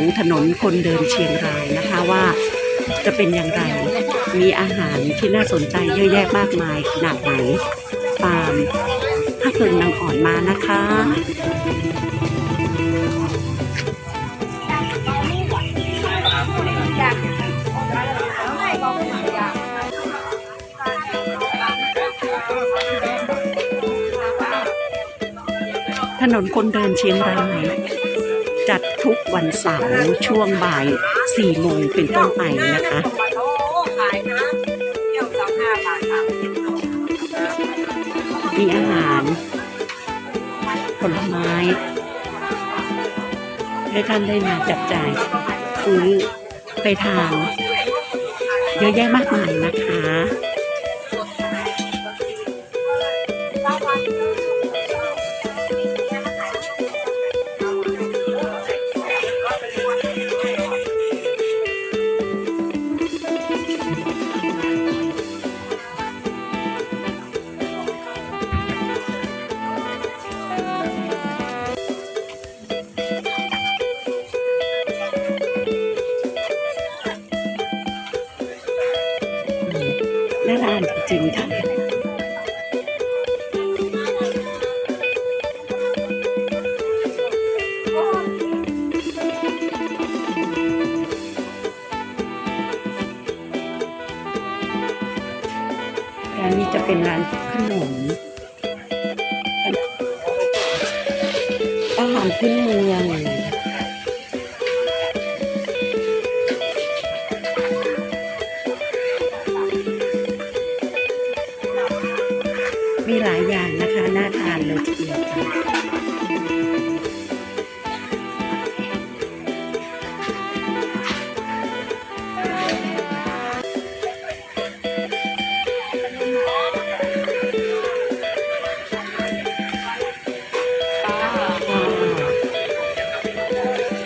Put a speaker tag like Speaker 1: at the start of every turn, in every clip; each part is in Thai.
Speaker 1: ของถนนคนเดินเชียงรายนะคะว่าจะเป็นอย่างไร มีอาหารที่น่าสนใจเยอะแยะมากมายขนาดไหนตามถ้าเกิดนางอ่อนมานะคะถนนคนเดินเชียงราย จัดทุกวันเสาร์ช่วงบ่าย4โมงเป็นต้นไปนะคะ
Speaker 2: มี
Speaker 1: อาหาร ผลไม้ให้ท่านได้มาจับจ่ายซื้อไปทานเยอะแยะมากมายนะคะ น่าท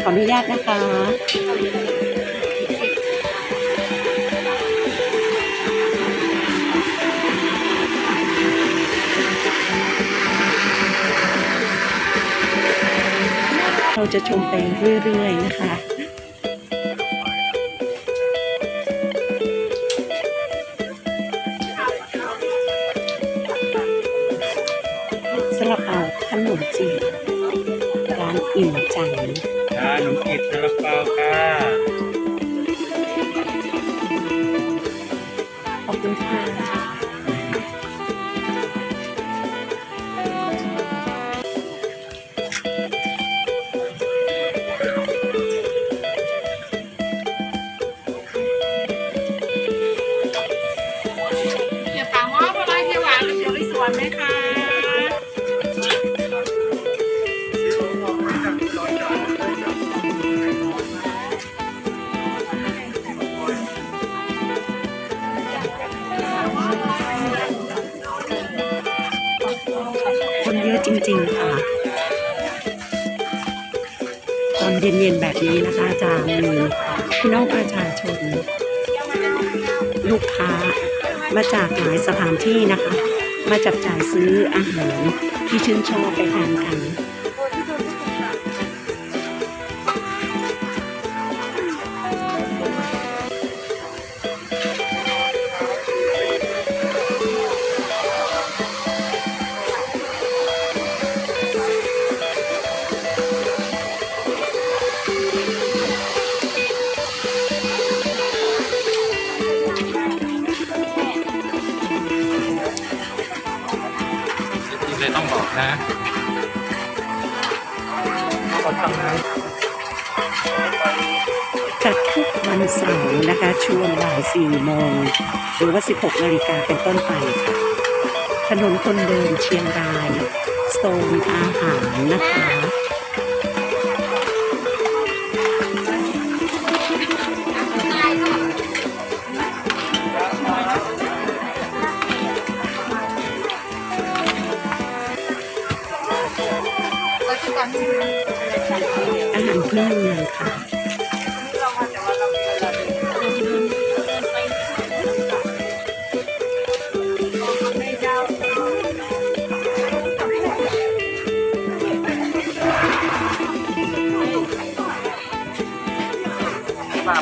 Speaker 1: ขออนุญาตนะคะเราจะชมไปเรื่อย ๆ นะคะ ขอ พี่น้องประชาชน ลูกค้ามาจากหลายสถานที่นะคะ มาจับจ่ายซื้ออาหารที่ชื่นชอบไปทานกัน วันเสาร์นะคะ ช่วงบ่าย4โมงหรือว่า 16นาฬิกาเป็นต้นไปค่ะ ถนนคนเดินเชียงรายโซนอาหารนะคะอาหารพื้นเมืองค่ะ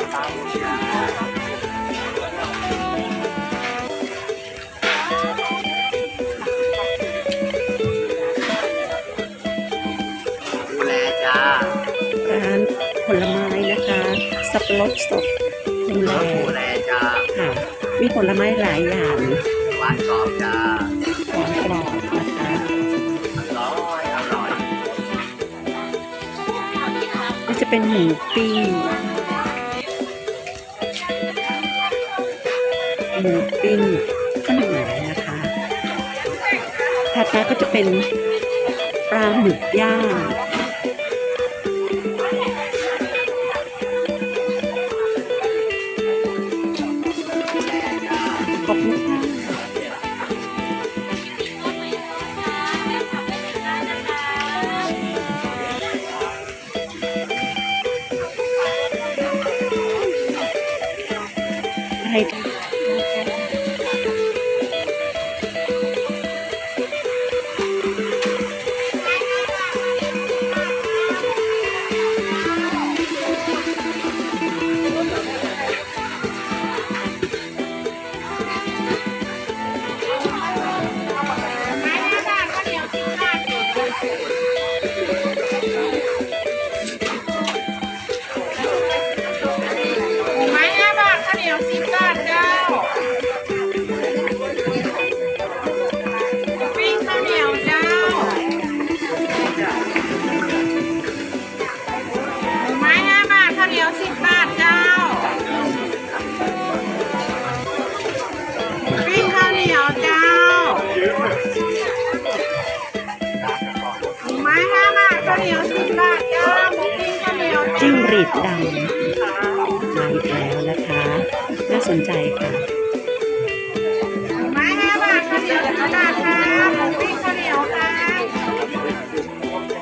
Speaker 2: ดูแลจ้า
Speaker 1: ร้านผลไม้นะคะ สับปะรดสดดูแล
Speaker 3: ดูแลจ้า
Speaker 1: ค่ะ มีผลไม้หลายอย่าง
Speaker 3: หวานกรอบจ้า
Speaker 1: หวานกรอบนะคะ
Speaker 3: อร่อยอร่อย
Speaker 1: ก็จะเป็นหมูปิ้ง หมูปิ้งฝรั่งหมานะคะถัดมาก็จะเป็นปลาหมึกย่าง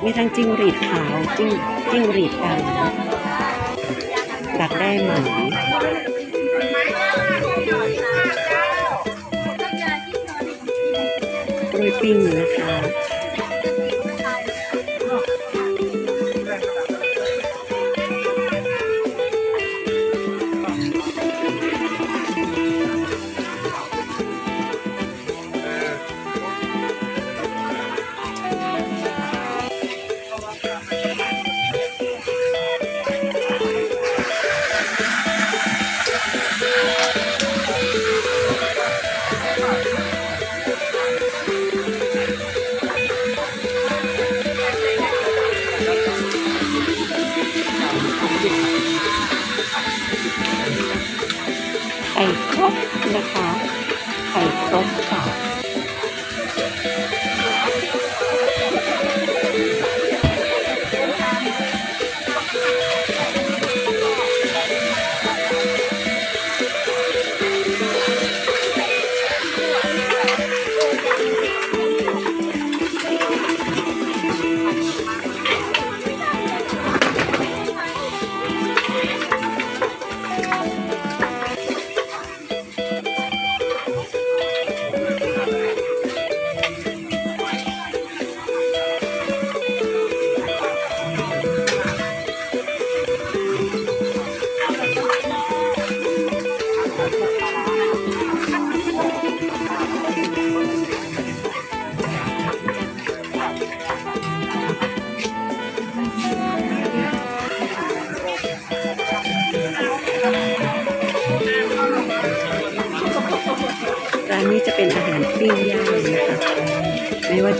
Speaker 1: ี
Speaker 2: ทั้งจิ้งห
Speaker 1: รีด
Speaker 2: ขาว
Speaker 1: จิ้งจิ้งหรีดดำดักได้ไหมโรยปิ้งนะคะ นะคะ ไข่ครกค่ะ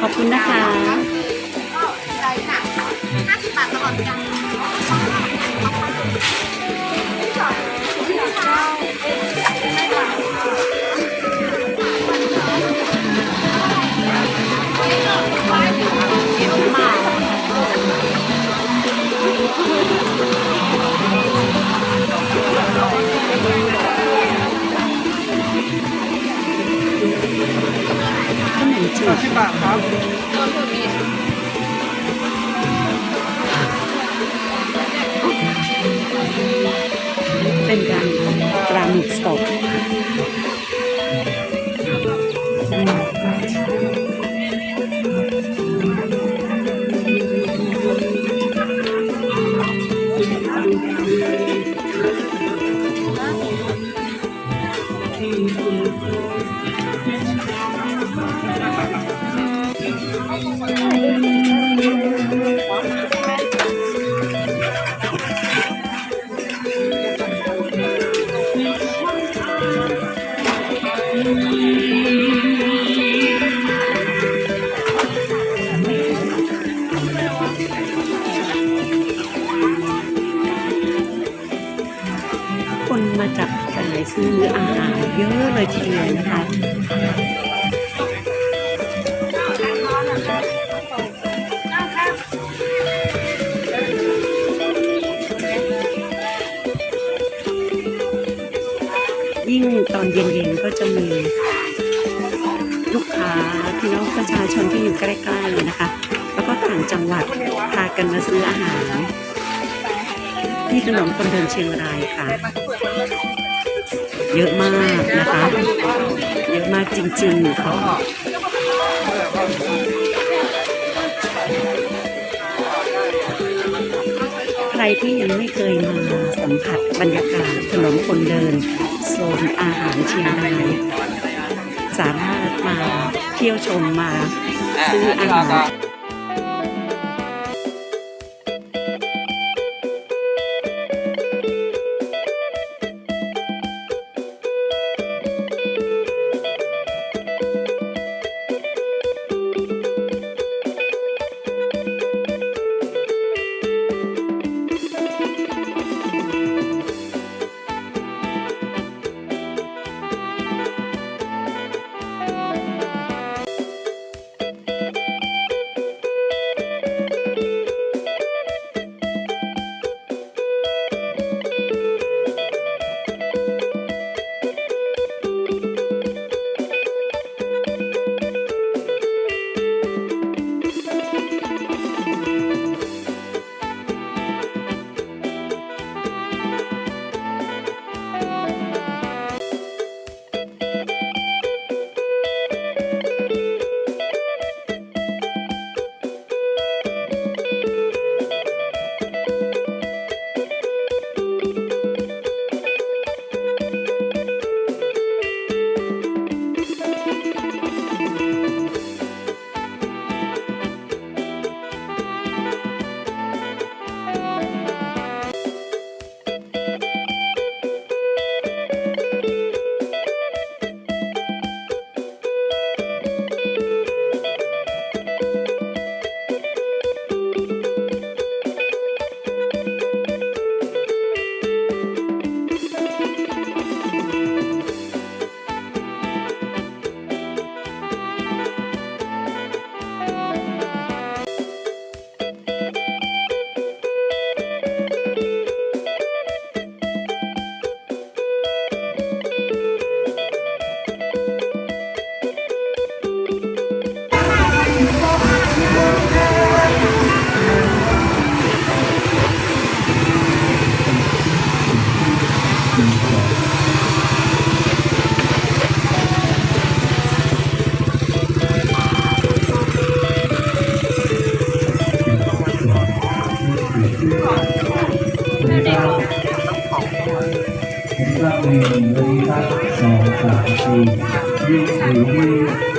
Speaker 2: ขอบ
Speaker 1: คุ
Speaker 2: ณนะคะ
Speaker 1: นะคะ แล้วก็ต่างจังหวัดพากันมาซื้ออาหาร ที่ถนนคนเดินเชียงรายค่ะ เยอะมากนะคะ เยอะมากจริงๆค่ะใครที่ยังไม่เคยมาสัมผัสบรรยากาศถนนคนเดินโซนอาหารเชียงรายสามารถมาเที่ยวชมมา ซื้ออาห
Speaker 4: นึ่งบริษัท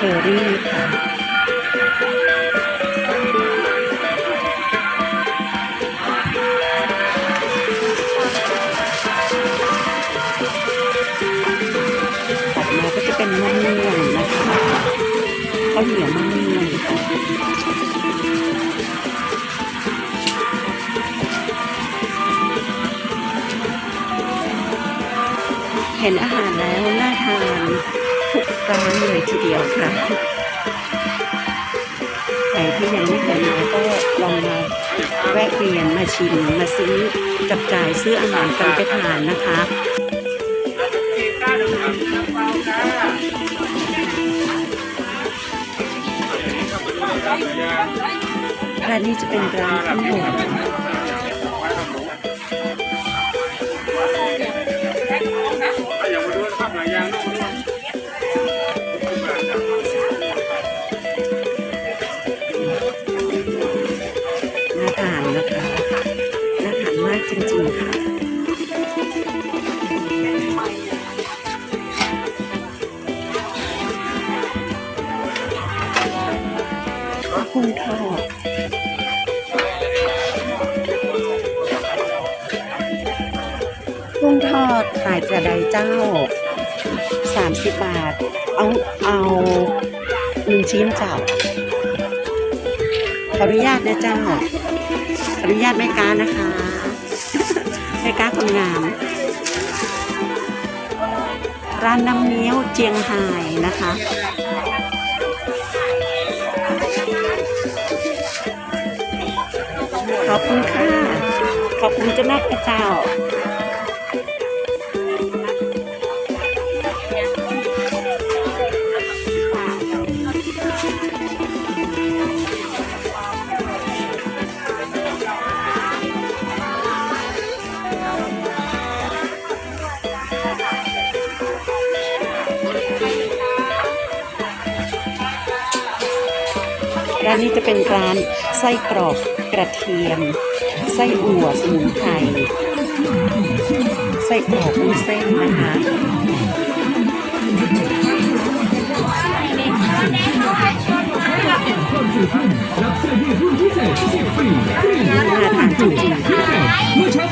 Speaker 1: เชอรี่ค่ะถัดมาก็จะเป็นมะม่วงนะคะข้าวเหนียวมะม่วงเห็นอาหารแล้วน่า กร้านเลยทีเดียวค่ะใครที่ยังไม่เคยมาก็ลองมาแวะเวียนมาชิมมาซื้อจับจ่ายซื้ออาหารกันไปทานนะคะร้านนี้จะเป็นร้านขนมน่ ดขายกระไดเจ้า30บาท เอาเอาหนึ่งชิ้นเจ้าขออนุญาตนะเจ้าขออนุญาตแม่ค้านะคะแม่ค้าคนงาม ร้านน้ำเงี้ยวเจียงไฮ้นะคะขอบคุณค่ะ ขอบคุณเจ้าแม่พระเจ้า ร้านนี้จะเป็นร้านไส้กรอกกระเทียม ไส้อั่วสมุนไพรไส้กรอกวุ้นเส้นนะคะ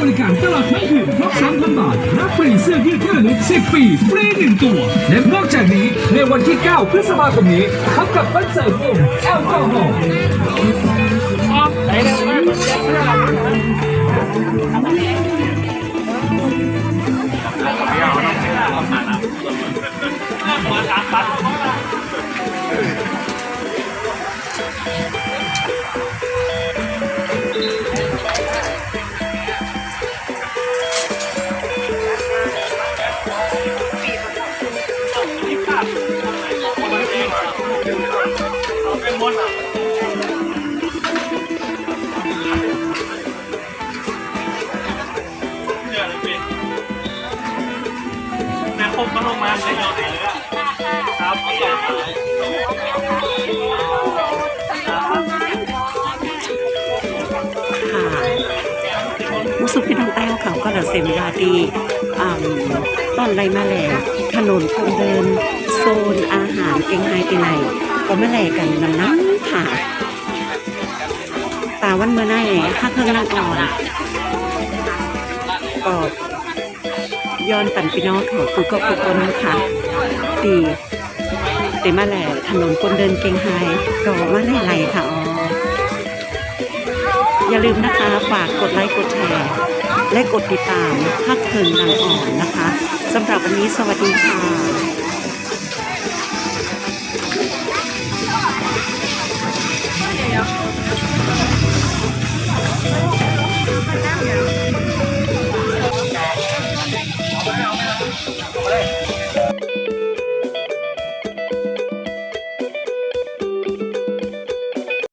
Speaker 5: ริการตลอดทั้งคืนครบ3,000 บาท รับฟรีเสื้อยืดที่ระลึก10 ปี ฟรี 1 ตัว และนอกจากนี้ในวันที่ 9 พฤษภาคมนี้พบกับคอนเสิร์ตวงแอลกอฮอล์
Speaker 3: แก็ละ
Speaker 1: เซมยาดีต้นไรมาแล้วถนนคนเดิน โซนอาหารเกงไฮเก่งไหนก็ไม่แลกันนำน้ำค่ะตาวันเมื่อไหร่ถ้าเครื่องนั่งอ่อนก็ย้อนปั่นพี่น้องเขาคือก็คือคนค่ะตีเต็มาแหล่ถนนคนเดินเกงไฮก็ว่าได้ไรค่ะอ๋ออย่าลืมนะคะ ฝากกดไลค์กดแชร์ และกดติดตามพักเพลินดังอ่อนนะคะสำหรับวันนี้สวัสดีค่ะ